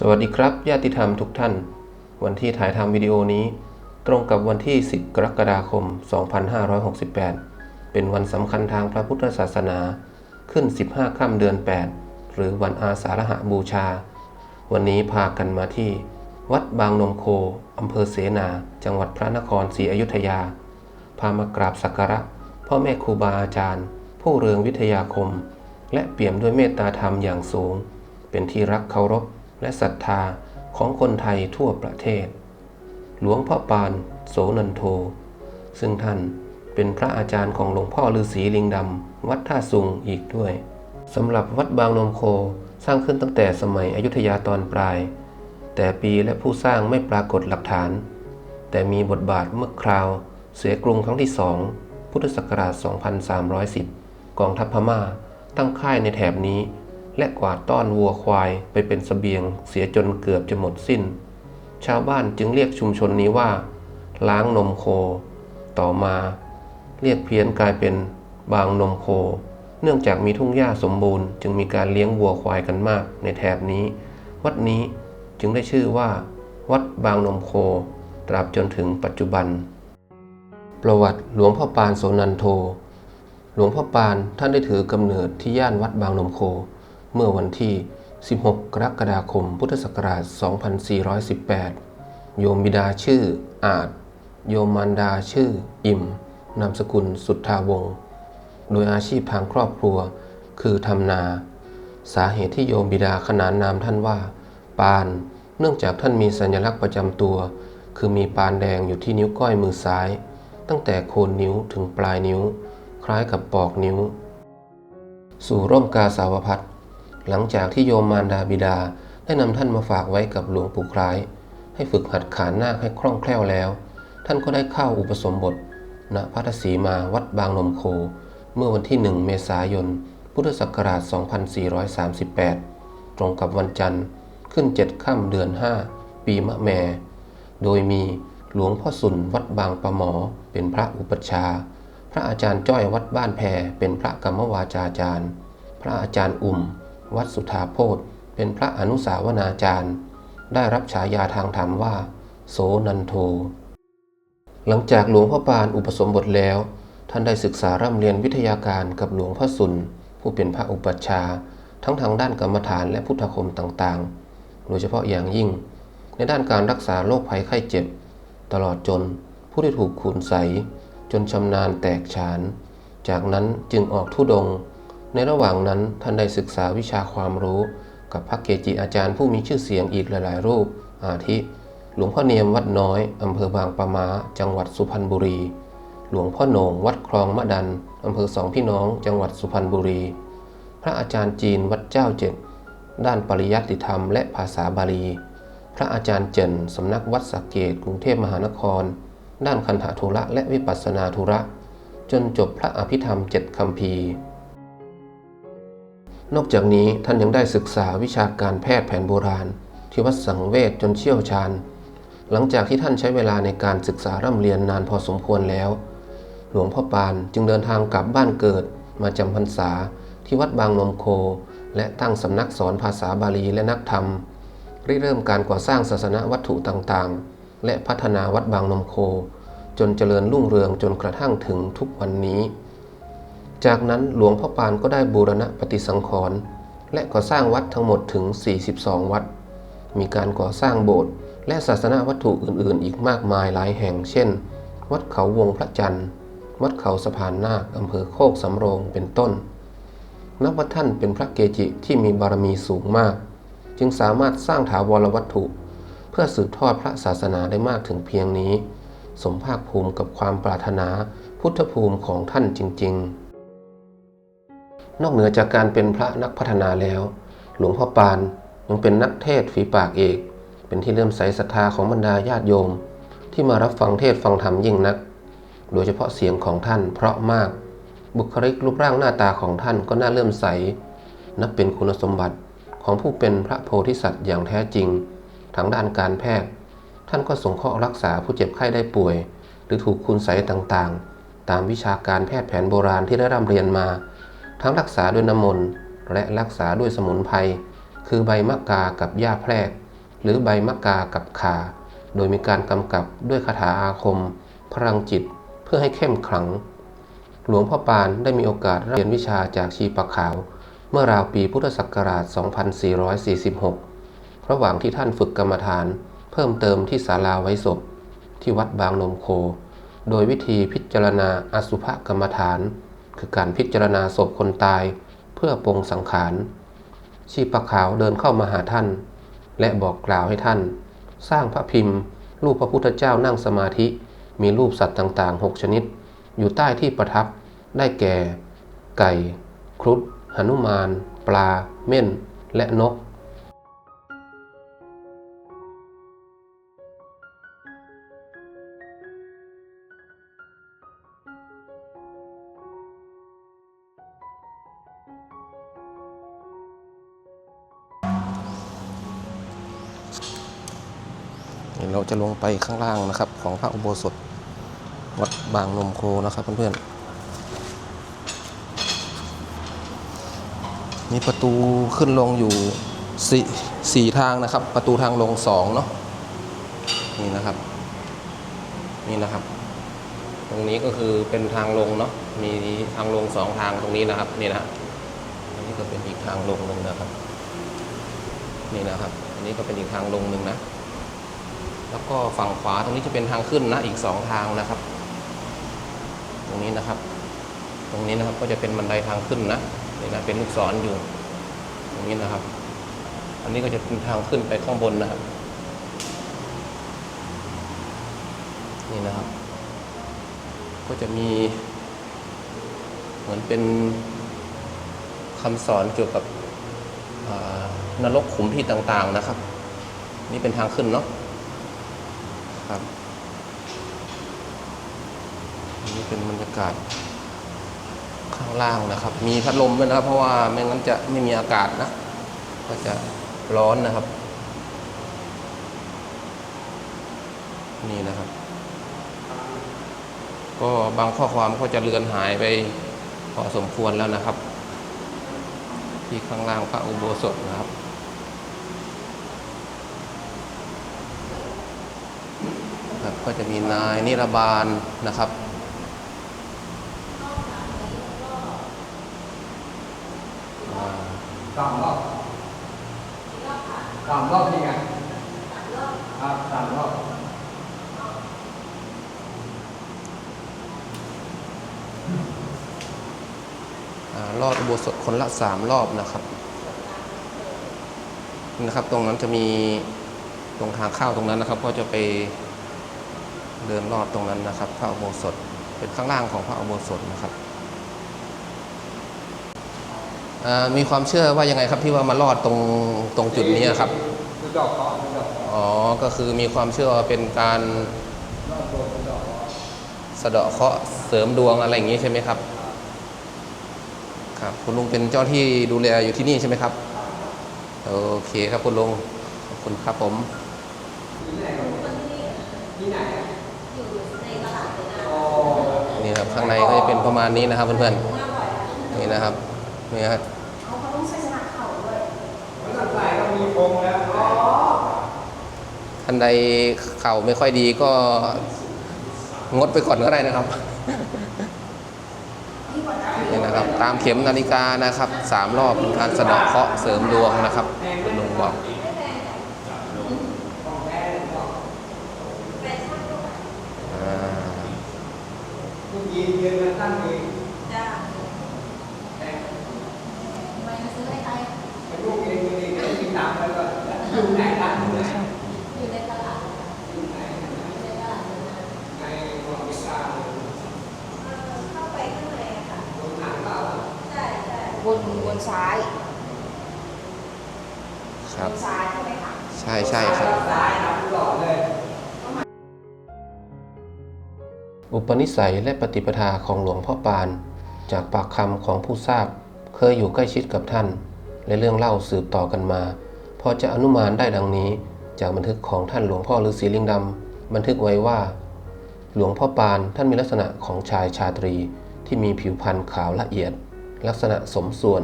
สวัสดีครับญาติธรรมทุกท่าน วันที่ถ่ายทำวิดีโอนี้ ตรงกับวันที่ 10 กรกฎาคม 2568 เป็นวันสำคัญทางพระพุทธศาสนา ขึ้น 15 ค่ำเดือน 8 หรือวันอาสาฬหบูชา วันนี้พากันมาที่ วัดบางนมโคอำเภอเสนา จังหวัดพระนครศรีอยุธยา พามากราบสักการะพ่อแม่ครูบาอาจารย์ ผู้เรืองวิทยาคม และเปี่ยมด้วยเมตตาธรรมอย่างสูง เป็นที่รักเคารพ และศรัทธาของคนไทยทั่วประเทศ หลวงพ่อปานโสนันโท ซึ่งท่านเป็นพระอาจารย์ของหลวงพ่อฤาษีลิงดำ วัดท่าสุงอีกด้วยสำหรับวัดบางนมโคสร้างขึ้นตั้งแต่สมัยอยุธยาตอนปลาย แต่ปีและผู้สร้างไม่ปรากฏหลักฐาน แต่มีบทบาทเมื่อคราว เสียกรุงครั้งที่สองพุทธศักราช 2310 กองทัพพม่าตั้งค่ายในแถบนี้ และกวาดต้อนวัวควายไปเป็นสเสบียงเสียจนเกือบจะหมดสิ้น ชาวบ้านจึงเรียกชุมชนนี้ว่า ล้างนมโค ต่อมา เรียกเพี้ยนกลายเป็นบางนมโค เนื่องจากมีทุ่งหญ้าสมบูรณ์จึงมีการเลี้ยงวัวควายกันมากในแถบนี้ วัดนี้จึงได้ชื่อว่า วัดบางนมโค ตราบจนถึงปัจจุบัน ประวัติหลวงพ่อปานโสนันโท หลวงพ่อปานท่านได้ถือกำเนิดที่ย่านวัดบางนมโค เมื่อวันที่ 16 กรกฎาคม พุทธศักราช 2418 โยมบิดาชื่ออาจ โยมมารดาชื่อ อิ่ม นามสกุลสุทธาวงศ์ โดยอาชีพทางครอบครัว คือทำนา สาเหตุที่โยมบิดาขนานนามท่านว่า ปาน เนื่องจากท่านมีสัญลักษณ์ประจำตัว คือมีปานแดงอยู่ที่นิ้วก้อยมือซ้าย ตั้งแต่โคนนิ้วถึงปลายนิ้ว คล้ายกับปอกนิ้ว สู่ร่มกาสาวพัด หลังจากที่โยมมารดาบิดาได้นำท่านมาฝากไว้กับหลวงปู่คล้าย ให้ฝึกหัดขานนาคให้คล่องแคล่วแล้ว ท่านก็ได้เข้าอุปสมบทณพัทสีมาวัดบางนมโค เมื่อวันที่ 1 เมษายน พุทธศักราช 2438 ตรงกับวันจันทร์ขึ้น 7 ค่ำเดือน 5 ปีมะแม โดยมีหลวงพ่อสุนวัดบางประหมอเป็นพระอุปชา พระอาจารย์จ้อยวัดบ้านแพเป็นพระกรรมวาจาจารย์ พระอาจารย์อุ่ม วัดสุทธาโพธเป็นพระอนุสาวนาจารย์ ได้รับฉายาทางธรรมว่า โสนันโท หลังจากหลวงพ่อปานอุปสมบทแล้ว ท่านได้ศึกษาร่ำเรียนวิทยาการกับหลวงพ่อสุน ผู้เป็นพระอุปัชฌาย์ทั้งทางด้านกรรมฐานและพุทธคมต่างๆ โดยเฉพาะอย่างยิ่ง ในด้านการรักษาโรคภัยไข้เจ็บ ตลอดจนผู้ที่ถูกขุนใสจนชำนาญแตกฉาน จากนั้นจึงออกทุดง ในระหว่างนั้นท่านได้ศึกษาวิชาความรู้ กับพระเกจิอาจารย์ผู้มีชื่อเสียงอีกหลาย ๆ รูป อาทิ หลวงพ่อเนียมวัดน้อย อำเภอบางปะมาจังหวัดสุพรรณบุรี หลวงพ่อโหนงวัดคลองมะดัน อำเภอสองพี่น้อง จังหวัดสุพรรณบุรี พระอาจารย์จีนวัดเจ้าเจ็ด ด้านปริยัติธรรมและภาษาบาลี พระอาจารย์เจนสำนักวัดสักเกตกรุงเทพมหานคร ด้านคันธทุระและวิปัสสนาธุระ จนจบพระอภิธรรมเจ็ดคำพี นอกจากนี้ท่านยังได้ศึกษาวิชาการแพทย์แผนโบราณ ที่วัดสังเวชจนเชี่ยวชาญ หลังจากที่ท่านใช้เวลาในการศึกษาร่ำเรียนนานพอสมควรแล้ว หลวงพ่อปานจึงเดินทางกลับบ้านเกิดมาจำพรรษาที่วัดบางนมโค และตั้งสำนักสอนภาษาบาลีและนักธรรมริเริ่มการก่อสร้างศาสนวัตถุต่างๆ และพัฒนาวัดบางนมโค จนเจริญรุ่งเรืองจนกระทั่งถึงทุกวันนี้ จากนั้นหลวงพ่อปานก็ได้บูรณะปฏิสังขรณ์และก่อสร้างวัดทั้งหมดถึง 42 วัด มีการก่อสร้างโบสถ์และศาสนาวัตถุอื่นๆ อีกมากมายหลายแห่ง เช่น วัดเขาวงพระจันทร์ วัดเขาสะพานนาคอำเภอโคกสำโรงเป็นต้น นับว่าท่านเป็นพระเกจิที่มีบารมีสูงมาก จึงสามารถสร้างถาวรวัตถุ เพื่อสืบทอดพระศาสนาได้มากถึงเพียงนี้ สมภาคภูมิกับความปรารถนาพุทธภูมิของท่านจริง ๆ นอกเหนือจากการเป็นพระนักพัฒนาแล้ว หลวงพ่อปานยังเป็นนักเทศฝีปากเอก เป็นที่เลื่อมใสศรัทธาของบรรดาญาติโยม ที่มารับฟังเทศฟังธรรมยิ่งนัก โดยเฉพาะเสียงของท่านเพราะมาก บุคลิกรูปร่างหน้าตาของท่านก็น่าเลื่อมใส นับเป็นคุณสมบัติของผู้เป็นพระโพธิสัตว์อย่างแท้จริง ทางด้านการแพทย์ ท่านก็สงเคราะห์รักษาผู้เจ็บไข้ได้ป่วย หรือถูกคุณไสต่างๆ ตามวิชาการแพทย์แผนโบราณที่ได้ร่ำเรียนมา ทั้งรักษาด้วยน้ำมนต์และรักษาด้วยสมุนไพรคือใบมะกากับหญ้าแพรก หรือใบมะกากับขา โดยมีการกำกับด้วยคาถาอาคม พลังจิตเพื่อให้เข้มขลัง หลวงพ่อปานได้มีโอกาสเรียนวิชาจากชีปะขาว เมื่อราวปีพุทธศักราช 2446 ระหว่างที่ท่านฝึกกรรมฐาน เพิ่มเติมที่ศาลาไว้ศพ ที่วัดบางนมโค โดยวิธีพิจารณาอสุภกรรมฐาน คือการพิจารณาศพคนตายเพื่อปรงสังขาร ชีปะขาวเดินเข้ามาหาท่าน และบอกกล่าวให้ท่าน สร้างพระพิมพ์ รูปพระพุทธเจ้านั่งสมาธิ มีรูปสัตว์ต่างๆ 6 ชนิด อยู่ใต้ที่ประทับได้แก่ ไก่ ครุฑหนุมาน ปลา เม่น และนก จะลงไปข้างล่างนะครับ ของพระอุโบสถวัดบางนมโคนะครับเพื่อนๆมีประตูขึ้นลงอยู่สี่สี่ทางนะครับ ประตูทางลงสองเนาะนี่นะครับ นี่นะครับ ตรงนี้ก็คือเป็นทางลงเนาะมีทางลงสองทางตรงนี้นะครับนี่นะอันนี้ก็เป็นอีกทางลงหนึ่งนะครับ นี่นะครับ อันนี้ก็เป็นอีกทางลงหนึ่งนะ แล้วก็ฝั่งขวาตรงนี้จะเป็นทางขึ้นนะอีกสองทางนะครับ ตรงนี้นะครับ ตรงนี้นะครับก็จะเป็นบันไดทางขึ้นนะนี่นะเป็นลูกศรอยู่ ตรงนี้นะครับ อันนี้ก็จะเป็นทางขึ้นไปข้างบนนะครับ นี่นะครับ ก็จะมี เหมือนเป็นคำสอนเกี่ยวกับนรกขุมที่ต่างๆนะครับ นี่เป็นทางขึ้นเนาะ ครับอันนี่เป็นบรรยากาศข้างล่างนะครับ มีพัดลมด้วยนะครับ เพราะว่าไม่งั้นจะไม่มีอากาศนะ ก็จะร้อนนะครับ นี่นะครับ ก็บางข้อความก็จะเลือนหายไปพอสมควรแล้วนะครับ ที่ข้างล่างพระอุโบสถนะครับ ครับ ก็จะมีนายนิรบาลนะครับอ่าสามรอบสามรอบนี่ไงครับสามรอบอ่ารอดอุโบสถคนละสามรอบนะครับนี่นะครับ ตรงนั้นจะมีตรงทางเข้าตรงนั้นนะครับ ก็จะไป เดินรอดตรงนั้นนะครับ พระอุโบสถเป็นข้างล่างของพระอุโบสถนะครับมีความเชื่อว่ายังไงครับที่ว่ามาลอดตรงตรงจุดนี้ครับคือดอกเคาะคือดอกเคาะอ๋อ ก็คือมีความเชื่อเป็นการเสะเดาะเคราะห์เสริมดวงอะไรอย่างนี้ใช่ไหมครับ ครับ คุณลุงเป็นเจ้าที่ดูแลอยู่ที่นี่ใช่ไหมครับ โอเคครับคุณลุง ขอบคุณครับผมนี่ครับ ในก็จะเป็นประมาณนี้นะครับเพื่อนๆนี่นะครับนี่ครับมันใส่ก็มีพงแล้วท่านใดเข่าไม่ค่อยดีก็งดไปก่อนก็ได้นะครับนี่นะครับ ตามเข็มนาฬิกานะครับสามรอบเป็นการสะเดาะเคราะห์เสริมดวงนะครับคุณลุงบอกอ่า ผู้หญิงยืนกันตั้งเอง จ้า แต่ ไปซื้อให้ใคร ไอ้ลูกเองเองก็ติดตามแล้วก็ อยู่ไหนตั้งอยู่ไหนอยู่ในตลาดอยู่ไหนอยู่ในตลาดในความวิชาเข้าไปข้างในอะค่ะตรงทางเข้าใช่ใช่บนบนซ้ายครับบนซ้ายใช่ไหมคะใช่ใช่ครับซ้ายครับหล่อเลยอุปนิสัยและปฏิปทาของหลวงพ่อปาน จากปากคำของผู้ทราบ เคยอยู่ใกล้ชิดกับท่าน และเรื่องเล่าสืบต่อกันมาพ อจะอนุมานได้ดังนี้ จากบันทึกของท่านหลวงพ่อฤาษีลิงดำบันทึกไว้ว่า หลวงพ่อปานท่านมีลักษณะของชายชาตรีที่มีผิวพรรณขาวละเอียด ลักษณะสมส่วน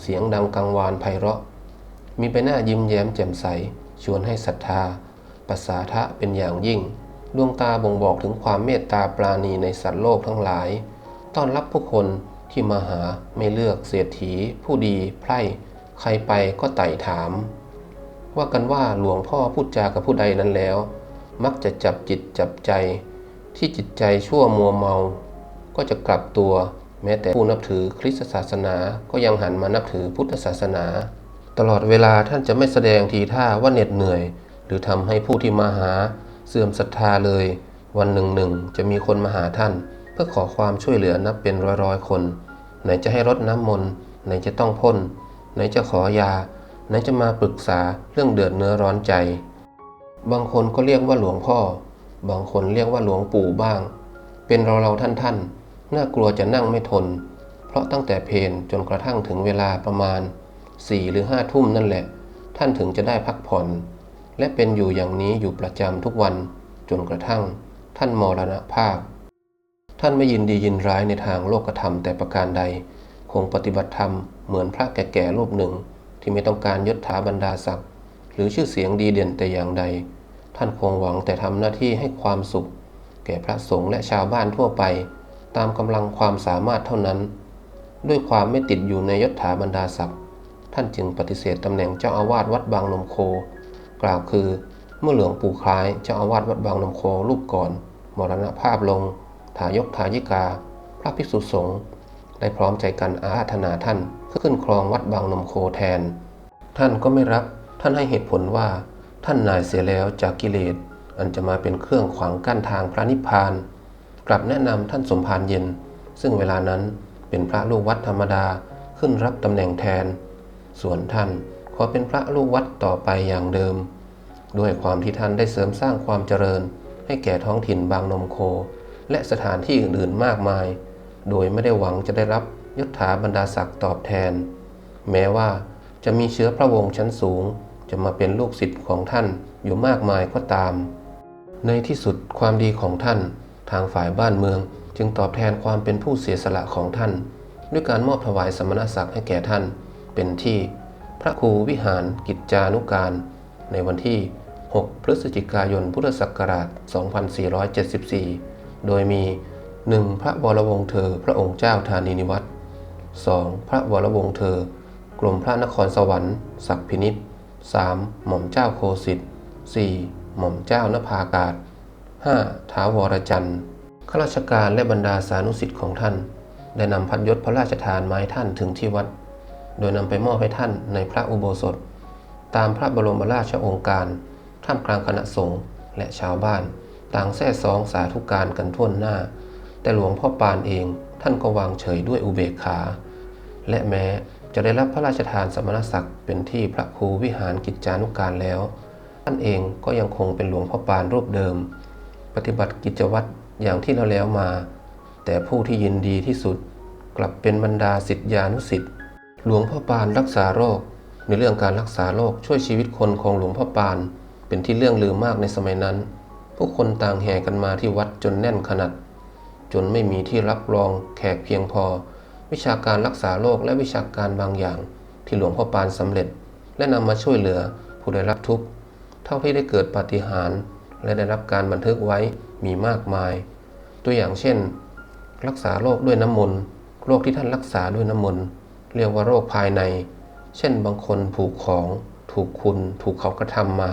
เสียงดังกังวานไพเราะ มีใบหน้ายิ้มแย้มแจ่มใสชชวนให้ศรัทธาปัสสาทะเป็นอย่างยิ่ง ดวงตาบ่งบอกถึงความเมตตาปราณีในสัตว์โลกทั้งหลาย ต้อนรับผู้คนที่มาหาไม่เลือกเสียถีผู้ดีไพร่ ใครไปก็ไต่ถาม ว่ากันว่าหลวงพ่อพูดจากับผู้ใดนั้นแล้ว มักจะจับจิตจับใจ ที่จิตใจชั่วมัวเมา ก็จะกลับตัว แม้แต่ผู้นับถือคริสตศาสนาก็ยังหันมานับถือพุทธศาสนา ตลอดเวลาท่านจะไม่แสดงทีท่าว่าเหน็ดเหนื่อย หรือทำให้ผู้ที่มาหาเสื่อมศรัทธาเลย วันหนึ่งหนึ่งจะมีคนมาหาท่าน เพื่อขอความช่วยเหลือนับเป็นร้อยๆคน ไหนจะให้รดน้ำมนต์ไหนจะต้องพ่นไหนจะขอยา ไหนจะมาปรึกษาเรื่องเดือดเนื้อร้อนใจ บางคนก็เรียกว่าหลวงพ่อ บางคนเรียกว่าหลวงปู่บ้าง เป็นเราเราท่านท่านน่ากลัวจะนั่งไม่ทน เพราะตั้งแต่เพนจนกระทั่งถึงเวลาประมาณสี่หรือห้าทุ่มนั่นแหละ ท่านถึงจะได้พักผ่อน และเป็นอยู่อย่างนี้อยู่ประจำทุกวัน จนกระทั่ง ท่านมรณภาพ ท่านไม่ยินดียินร้ายในทางโลกธรรมแต่ประการใด คงปฏิบัติธรรมเหมือนพระแก่ๆรูปหนึ่ง ที่ไม่ต้องการยศถาบรรดาศักดิ์หรือชื่อเสียงดีเด่นแต่อย่างใด ท่านคงหวังแต่ทำหน้าที่ให้ความสุข แก่พระสงฆ์และชาวบ้านทั่วไป ตามกำลังความสามารถเท่านั้น ด้วยความไม่ติดอยู่ในยศถาบรรดาศักดิ์ท่านจึงปฏิเสธตำแหน่งเจ้าอาวาสวัดบางนมโค กล่าวคือ เมื่อหลวงปู่คล้ายเจ้าอาวาสวัดบางนมโครูปก่อน มรณภาพลงทายกทายิกา พระภิกษุสงฆ์ได้พร้อมใจกันอาราธนาท่าน ขึ้นครองวัดบางนมโคแทน ท่านก็ไม่รับ ท่านให้เหตุผลว่า ท่านนายเสียแล้วจากกิเลส อันจะมาเป็นเครื่องขวางกั้นทางพระนิพพาน กลับแนะนำท่านสมภารเย็น ซึ่งเวลานั้นเป็นพระลูกวัดธรรมดาขึ้นรับตำแหน่งแทน ส่วนท่านขอเป็นพระลูกวัดต่อไปอย่างเดิม ด้วยความที่ท่านได้เสริมสร้างความเจริญ ให้แก่ท้องถิ่นบางนมโค และสถานที่อื่นๆมากมาย โดยไม่ได้หวังจะได้รับ ยศถาบรรดาศักดิ์ตอบแทน แม้ว่าจะมีเชื้อพระวงศ์ชั้นสูง จะมาเป็นลูกศิษย์ของท่านอยู่มากมายก็ตาม ในที่สุดความดีของท่าน ทางฝ่ายบ้านเมืองจึงตอบแทนความเป็นผู้เสียสละของท่าน ด้วยการมอบถวายสมณศักดิ์ให้แก่ท่าน เป็นที่พระครูวิหารกิจจานุการ ในวันที่ 6 พฤศจิกายนพุทธศักราช 2474 โดยมี 1. พระวรวงศ์เธอพระองค์เจ้าธานีนิวัตร 2. พระวรวงศ์เธอ กรมพระนครสวรรค์ศักพินิษ 3. หม่อมเจ้าโคสิทธิ์ 4. หม่อมเจ้านภากาศ 5. ท้าวรจันทร์ข้าราชการและบรรดาสานุสิทธิ์ของท่าน ได้นำพัดยศพระราชทานไม้ท่านถึงที่วัด โดยนำไปมอบให้ท่านในพระอุโบสถ ตามพระบรมราชโองการ ท่ามกลางคณะสงฆ์และชาวบ้าน ต่างแท้ซองสาธุการกันทั่วหน้า แต่หลวงพ่อปานเอง ท่านก็วางเฉยด้วยอุเบกขา และแม้จะได้รับพระราชทานสมณศักดิ์เป็นที่พระครูวิหารกิจจานุการแล้ว ท่านเองก็ยังคงเป็นหลวงพ่อปานรูปเดิม ปฏิบัติกิจวัตรอย่างที่เราแล้วมา แต่ผู้ที่ยินดีที่สุดกลับเป็นบรรดาสิทธิานุสิทธิ์หลวงพ่อปานรักษาโรค ในเรื่องการรักษาโรคช่วยชีวิตคนของหลวงพ่อปาน เป็นที่เรื่องลือมากในสมัยนั้น ผู้คนต่างแห่กันมาที่วัดจนแน่นขนาด จนไม่มีที่รับรองแขกเพียงพอ วิชาการรักษาโรคและวิชาการบางอย่าง ที่หลวงพ่อปานสำเร็จ และนำมาช่วยเหลือผู้ได้รับทุกข์เท่าที่ได้เกิดปาฏิหาริย์และได้รับการบันทึกไว้มีมากมาย ตัวอย่างเช่น รักษาโรคด้วยน้ำมนต์โรคที่ท่านรักษาด้วยน้ำมนต์เรียกว่าโรคภายใน เช่นบางคนผูกของ ถูกคุณ ถูกเขากระทำมา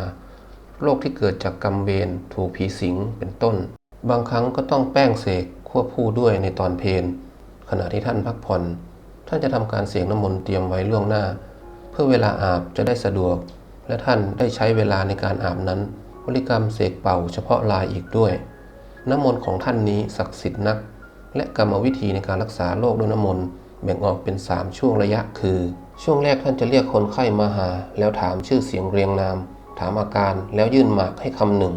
โรคที่เกิดจากกรรมเวรถูกผีสิงเป็นต้น บางครั้งก็ต้องแป้งเสก ควบคู่ด้วยในตอนเพลขณะที่ท่านพักผ่อน ท่านจะทำการเสียงน้ำมนต์เตรียมไว้ล่วงหน้า เพื่อเวลาอาบจะได้สะดวก และท่านได้ใช้เวลาในการอาบนั้นบริกรรมเสกเป่าเฉพาะลายอีกด้วย น้ำมนต์ของท่านนี้ศักดิ์สิทธิ์นัก และกรรมวิธีในการรักษาโรคด้วยน้ำมนต์แบ่งออกเป็น 3 ช่วงระยะคือ ช่วงแรกท่านจะเรียกคนไข้มาหา แล้วถามชื่อเสียงเรียงนาม ถามอาการแล้วยื่นหมากให้คำหนึ่ง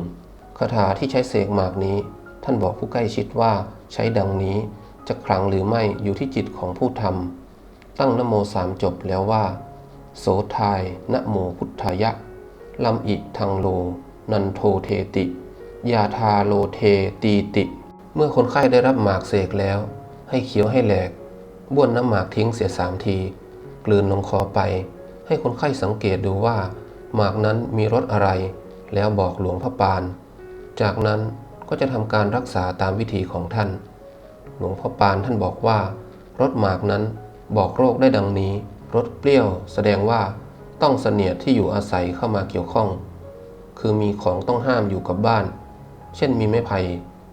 คาถาที่ใช้เสกหมากนี้ ท่านบอกผู้ใกล้ชิดว่าใช้ดังนี้จะขลังหรือไม่อยู่ที่จิตของผู้ทำตั้งนโมสามจบแล้วว่า โสทายนโมพุทธายะลัมอิทังโล นันโทเทติยาทาโลเทตีติ เมื่อคนไข้ได้รับหมากเสกแล้ว ให้เคี้ยวให้แหลกบ้วนน้ำหมากทิ้งเสียสามที กลืนลงคอไป ให้คนไข้สังเกตดูว่า หมากนั้นมีรสอะไร แล้วบอกหลวงพ่อปาน จากนั้น ก็จะทำการรักษาตามวิธีของท่าน หลวงพ่อปานท่านบอกว่ารสหมากนั้นบอกโรคได้ดังนี้รสเปรี้ยว แสดงว่าต้องเสนียดที่อยู่อาศัยเข้ามาเกี่ยวข้อง คือมีของต้องห้ามอยู่กับบ้าน เช่นมีไม้ไผ่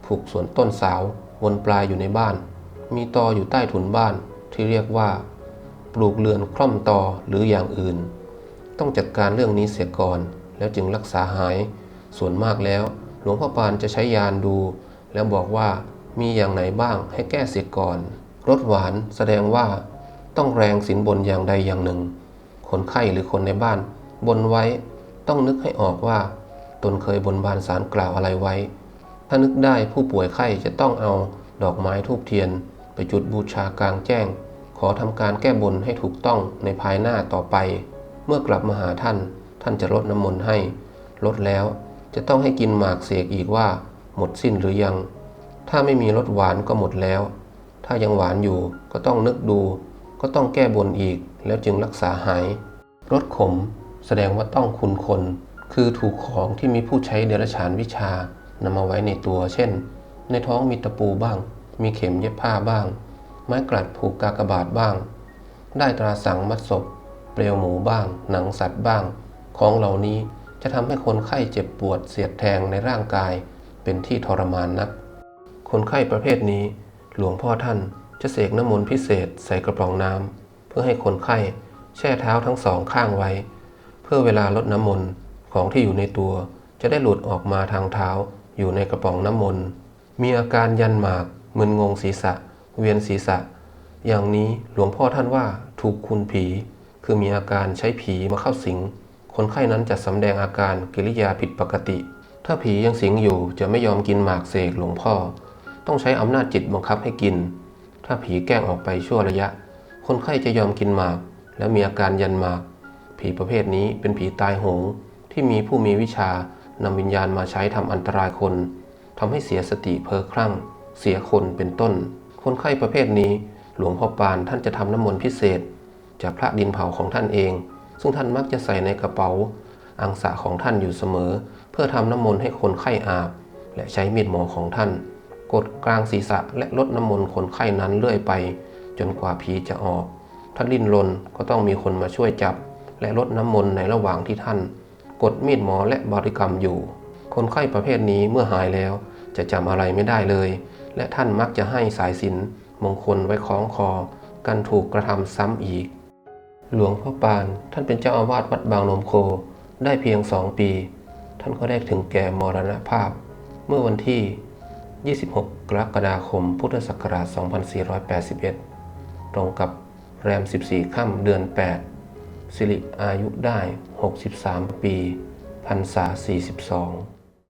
ผูกสวนต้นสาววนปลายอยู่ในบ้าน มีตออยู่ใต้ถุนบ้านที่เรียกว่า ปลูกเรือนคล่อมตอหรืออย่างอื่น ต้องจัดการเรื่องนี้เสียก่อน แล้วจึงรักษาหายส่วนมากแล้ว หลวงพ่อปานจะใช้ยานดู แล้วบอกว่ามีอย่างไหนบ้างให้แก้เสียก่อน รสหวานแสดงว่าต้องแรงสินบนอย่างใดอย่างหนึ่ง คนไข้หรือคนในบ้าน บนไว้ต้องนึกให้ออกว่า ตนเคยบนบานสารกล่าวอะไรไว้ ถ้านึกได้ผู้ป่วยไข้จะต้องเอาดอกไม้ทูบเทียน ไปจุดบูชากลางแจ้ง ขอทำการแก้บนให้ถูกต้องในภายหน้าต่อไป เมื่อกลับมาหาท่าน ท่านจะลดน้ำมนต์ให้ ลดแล้ว จะต้องให้กินหมากเสกอีกว่า หมดสิ้นหรือยัง ถ้าไม่มีรสหวานก็หมดแล้ว ถ้ายังหวานอยู่ก็ต้องนึกดู ก็ต้องแก้บนอีกแล้วจึงรักษาหายรสขม แสดงว่าต้องคุณคน คือถูกของที่มีผู้ใช้เดรัจฉานวิชานำมาไว้ในตัว เช่น ในท้องมีตะปูบ้าง มีเข็มเย็บผ้าบ้าง ไม้กลัดผูกกากบาทบ้าง ได้ตราสังมัดศพ เปลวหมูบ้าง หนังสัตว์บ้าง ของเหล่านี้ จะทำให้คนไข้เจ็บปวดเสียดแทงในร่างกายเป็นที่ทรมานนัก คนไข้ประเภทนี้ หลวงพ่อท่านจะเสกน้ำมนต์พิเศษใส่กระป๋องน้ำเพื่อให้คนไข้แช่เท้าทั้งสองข้างไว้ เพื่อเวลาลดน้ำมนต์ของที่อยู่ในตัว จะได้หลุดออกมาทางเท้าอยู่ในกระป๋องน้ำมนต์มีอาการยันหมากมึนงงศีรษะ เวียนศีรษะ อย่างนี้หลวงพ่อท่านว่าถูกคุณผี คือมีอาการใช้ผีมาเข้าสิง คนไข้นั้นจะสำแดงอาการกิริยาผิดปกติ ถ้าผียังสิงอยู่จะไม่ยอมกินหมากเสกหลวงพ่อ ต้องใช้อำนาจจิตบังคับให้กิน ถ้าผีแกล้งออกไปชั่วระยะ คนไข้จะยอมกินหมาก และมีอาการยันหมาก ผีประเภทนี้เป็นผีตายโหงที่มีผู้มีวิชานำวิญญาณมาใช้ทำอันตรายคนทำให้เสียสติเพ้อคลั่ง เสียคนเป็นต้น คนไข้ประเภทนี้ หลวงพ่อปานท่านจะทำน้ำมนต์พิเศษ จากพระดินเผาของท่านเอง ซึ่งท่านมักจะใส่ในกระเป๋าอังสะของท่านอยู่เสมอ เพื่อทำน้ำมนต์ให้คนไข้อาบ และใช้มีดหมอของท่าน กดกลางศีรษะและลดน้ำมนต์คนไข้นั้นเรื่อยไป จนกว่าผีจะออก ถ้าดิ้นรนก็ต้องมีคนมาช่วยจับ และลดน้ำมนต์ในระหว่างที่ท่าน กดมีดหมอและบริกรรมอยู่ คนไข้ประเภทนี้เมื่อหายแล้ว จะจำอะไรไม่ได้เลย และท่านมักจะให้สายสินมงคลไว้คล้องคอ กันถูกกระทำซ้ำอีก หลวงพ่อปาน ท่านเป็นเจ้าอาวาสวัดบางนมโค ได้เพียงสองปี ท่านก็ได้ถึงแก่มรณภาพ เมื่อวันที่ 26 กรกฎาคม พุทธศักราช 2481 ตรงกับแรม 14 ค่ำเดือน 8 สิริอายุได้ 63 ปีพรรษา 42